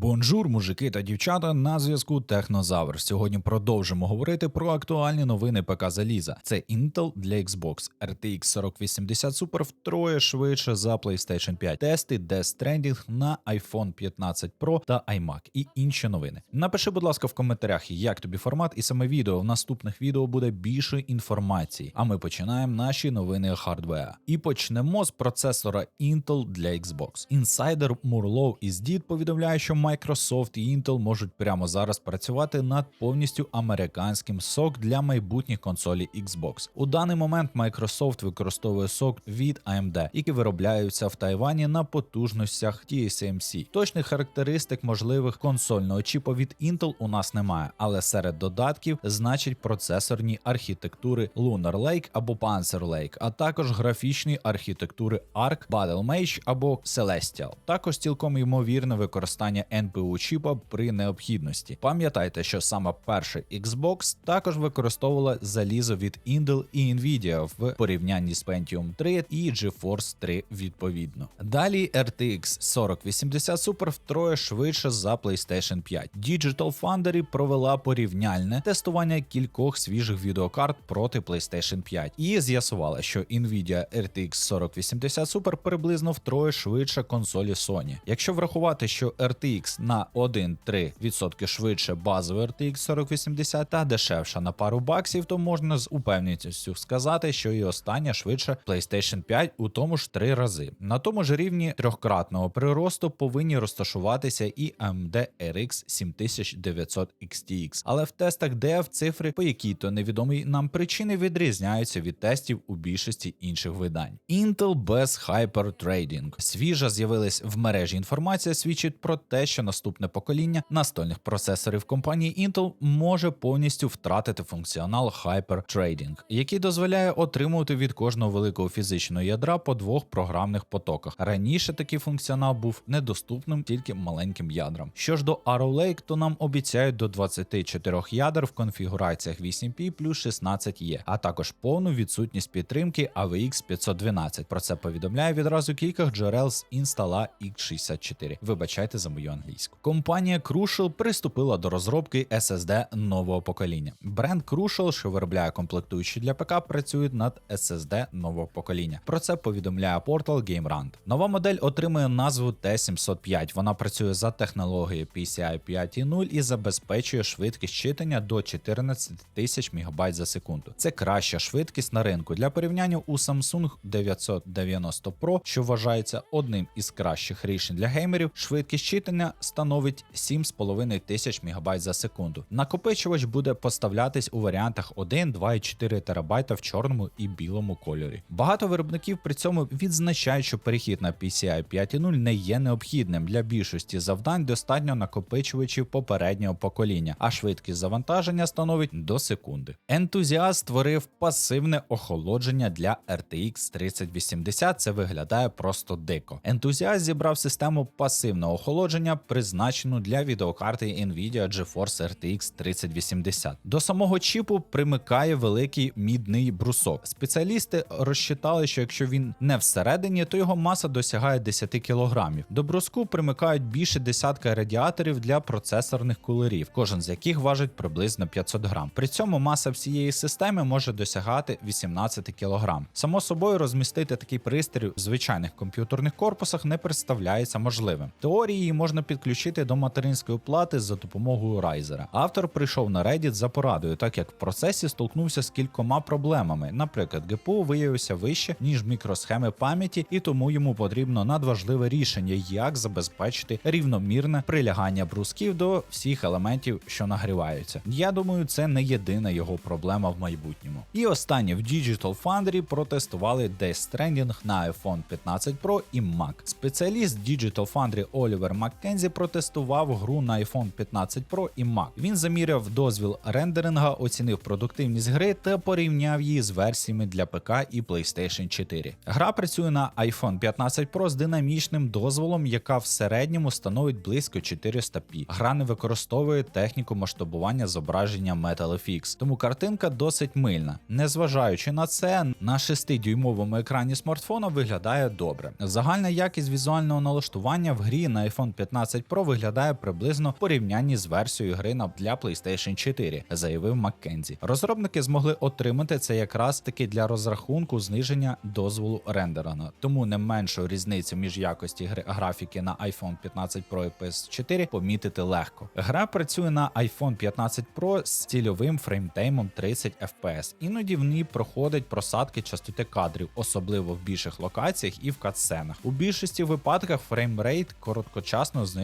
Бонжур, мужики та дівчата на зв'язку Технозавр. Сьогодні продовжимо говорити про актуальні новини ПК Заліза. Це Intel для Xbox RTX 4080 Super втроє швидше за PlayStation 5. Тести Death Stranding на iPhone 15 Pro та iMac і інші новини. Напиши, будь ласка, в коментарях, як тобі формат, і саме відео. В наступних відео буде більше інформації. А ми починаємо наші новини хардвера. І почнемо з процесора Intel для Xbox. Інсайдер Мурлоу із Дід повідомляє, що Microsoft і Intel можуть прямо зараз працювати над повністю американським SOC для майбутніх консолей Xbox. У даний момент Microsoft використовує SOC від AMD, які виробляються в Тайвані на потужностях TSMC. Точних характеристик можливих консольного чіпу від Intel у нас немає, але серед додатків значить процесорні архітектури Lunar Lake або Panzer Lake, а також графічні архітектури ARC, Battle Mage або Celestial. Також цілком ймовірне використання NPU чіпа при необхідності. Пам'ятайте, що саме перший Xbox також використовувала залізо від Intel і Nvidia в порівнянні з Pentium 3 і GeForce 3 відповідно. Далі RTX 4080 Super втроє швидше за PlayStation 5. Digital Foundry провела порівняльне тестування кількох свіжих відеокарт проти PlayStation 5 і з'ясувала, що Nvidia RTX 4080 Super приблизно втроє швидше консолі Sony. Якщо врахувати, що RTX на 1-3% швидше базової RTX 4080 та дешевша на пару баксів, то можна з упевненістю сказати, що і остання швидше PlayStation 5 у тому ж три рази. На тому ж рівні трьохкратного приросту повинні розташуватися і AMD RX 7900 XTX. Але в тестах DF цифри, по якій то невідомій нам причини, відрізняються від тестів у більшості інших видань. Intel без Hypertrading. Свіжа з'явилась в мережі інформація, свідчить про те, що наступне покоління настольних процесорів компанії Intel може повністю втратити функціонал Hypertrading, який дозволяє отримувати від кожного великого фізичного ядра по двох програмних потоках. Раніше такий функціонал був недоступним тільки маленьким ядрам. Що ж до Arrow Lake, то нам обіцяють до 24 ядер в конфігураціях 8P плюс 16E, а також повну відсутність підтримки AVX 512. Про це повідомляє відразу кілька джерел з інстала X64. Вибачайте за мою англійську. Компанія Crucial приступила до розробки SSD нового покоління. Бренд Crucial, що виробляє комплектуючі для ПК, працює над SSD нового покоління. Про це повідомляє портал GameRant. Нова модель отримує назву T705. Вона працює за технологією PCI 5.0 і забезпечує швидкість читання до 14 тисяч МБ за секунду. Це краща швидкість на ринку для порівняння у Samsung 990 Pro, що вважається одним із кращих рішень для геймерів. Швидкість читання становить 7,5 тисяч МБ за секунду. Накопичувач буде поставлятись у варіантах 1, 2 і 4 ТБ в чорному і білому кольорі. Багато виробників при цьому відзначають, що перехід на PCI 5.0 не є необхідним для більшості завдань. Достатньо накопичувачів попереднього покоління, а швидкість завантаження становить до секунди. Ентузіаст створив пасивне охолодження для RTX 3080. Це виглядає просто дико. Ентузіаст зібрав систему пасивного охолодження, призначену для відеокарти Nvidia GeForce RTX 3080. До самого чіпу примикає великий мідний брусок. Спеціалісти розчитали, що якщо він не всередині, то його маса досягає 10 кг. До бруску примикають більше десятка радіаторів для процесорних кулерів, кожен з яких важить приблизно 500 грам. При цьому маса всієї системи може досягати 18 кг. Само собою розмістити такий пристрій в звичайних комп'ютерних корпусах не представляється можливим. Теорії можна підключити до материнської плати за допомогою райзера. Автор прийшов на Reddit за порадою, так як в процесі столкнувся з кількома проблемами. Наприклад, ГПУ виявився вище ніж мікросхеми пам'яті, і тому йому потрібно надважливе рішення, як забезпечити рівномірне прилягання брусків до всіх елементів, що нагріваються. Я думаю, це не єдина його проблема в майбутньому. І останнє в Digital Foundry протестували Death Stranding на iPhone 15 Pro і Mac. Спеціаліст Digital Foundry Олівер Маккензі протестував гру на iPhone 15 Pro і Mac. Він заміряв дозвіл рендеринга, оцінив продуктивність гри та порівняв її з версіями для ПК і PlayStation 4. Гра працює на iPhone 15 Pro з динамічним дозволом, яка в середньому становить близько 400p. Гра не використовує техніку масштабування зображення MetalFX, тому картинка досить мильна. Незважаючи на це, на 6-дюймовому екрані смартфона виглядає добре. Загальна якість візуального налаштування в грі на iPhone 15 15 Pro виглядає приблизно в порівнянні з версією гри для PlayStation 4, заявив Маккензі. Розробники змогли отримати це якраз таки для розрахунку зниження дозволу рендерана, тому не меншу різницю між якості гри графіки на iPhone 15 Pro і PS4 помітити легко. Гра працює на iPhone 15 Pro з цільовим фреймтеймом 30 FPS. Іноді в ній проходить просадки частоти кадрів, особливо в більших локаціях і в катсценах. У більшості випадках фреймрейт короткочасно знижується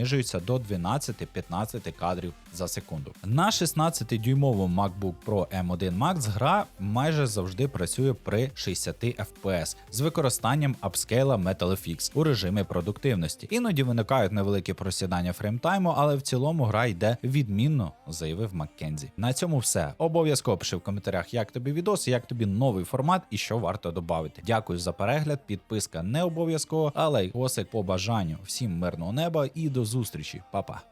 до 12-15 кадрів за секунду. На 16-дюймовому MacBook Pro M1 Max гра майже завжди працює при 60 FPS з використанням апскейла MetalFX у режимі продуктивності. Іноді виникають невеликі просідання фреймтайму, але в цілому гра йде відмінно, заявив Маккензі. На цьому все. Обов'язково пиши в коментарях, як тобі відос, як тобі новий формат і що варто додати. Дякую за перегляд. Підписка не обов'язково, але й осик по бажанню. Всім мирного неба і зустрічі, Па-па.